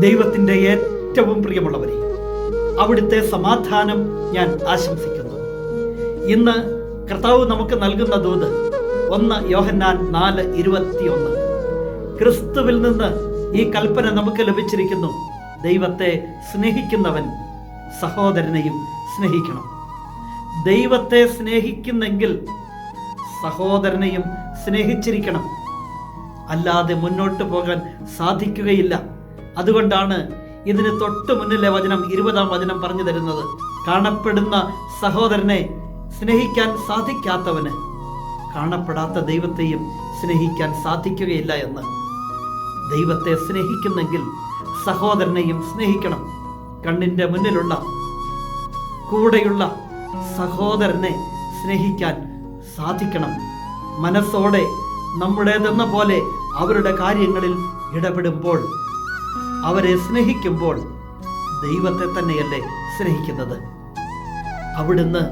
ദൈവത്തിന്റെ ഏറ്റവും പ്രിയമുള്ളവരെ അവിടുത്തെ സമാധാനം ഞാൻ ആശംസിക്കുന്നു. ഇന്ന് കർത്താവ് നമുക്ക് നൽകുന്ന ദൂത് ഒന്ന് യോഹന്നാൻ നാല് ഇരുപത്തിയൊന്ന്. ക്രിസ്തുവിൽ നിന്ന് ഈ കൽപ്പന നമുക്ക് ലഭിച്ചിരിക്കുന്നു. ദൈവത്തെ സ്നേഹിക്കുന്നവൻ സഹോദരനെയും സ്നേഹിക്കണം. ദൈവത്തെ സ്നേഹിക്കുന്നെങ്കിൽ സഹോദരനെയും സ്നേഹിച്ചിരിക്കണം. അല്ലാതെ മുന്നോട്ട് പോകാൻ സാധിക്കുകയില്ല. അതുകൊണ്ടാണ് ഇതിന് തൊട്ട് മുന്നിലെ വചനം ഇരുപതാം വചനം പറഞ്ഞു തരുന്നത്. കാണപ്പെടുന്ന സഹോദരനെ സ്നേഹിക്കാൻ സാധിക്കാത്തവന് കാണപ്പെടാത്ത ദൈവത്തെയും സ്നേഹിക്കാൻ സാധിക്കുകയില്ല എന്ന്. ദൈവത്തെ സ്നേഹിക്കുന്നെങ്കിൽ സഹോദരനെയും സ്നേഹിക്കണം. കണ്ണിന്റെ മുന്നിലുള്ള കൂടെയുള്ള സഹോദരനെ സ്നേഹിക്കാൻ സാധിക്കണം. മനസ്സോടെ നമ്മുടേതെന്ന പോലെ അവരുടെ കാര്യങ്ങളിൽ ഇടപെടുമ്പോൾ അവരെ സ്നേഹിക്കുമ്പോൾ ദൈവത്തെ തന്നെയല്ലേ സ്നേഹിക്കുന്നത്? അവിടുന്ന്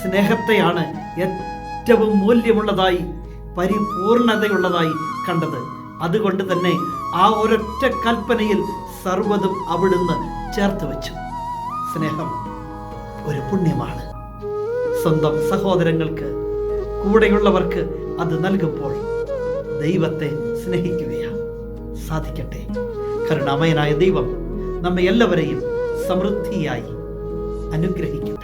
സ്നേഹത്തെയാണ് ഏറ്റവും മൂല്യമുള്ളതായി പരിപൂർണതയുള്ളതായി കണ്ടത്. അതുകൊണ്ട് തന്നെ ആ ഒരൊറ്റ കൽപ്പനയിൽ സർവതും അവിടുന്ന് ചേർത്ത് വെച്ചു. സ്നേഹം ഒരു പുണ്യമാണ്. സ്വന്തം സഹോദരങ്ങൾക്ക് കൂടെയുള്ളവർക്ക് അത് നൽകുമ്പോൾ ദൈവത്തെ സ്നേഹിക്കുകയാണ് സാധിക്കട്ടെ. കരുണാമയനായ ദൈവം നമ്മെ എല്ലാവരെയും സമൃദ്ധിയായി അനുഗ്രഹിക്കും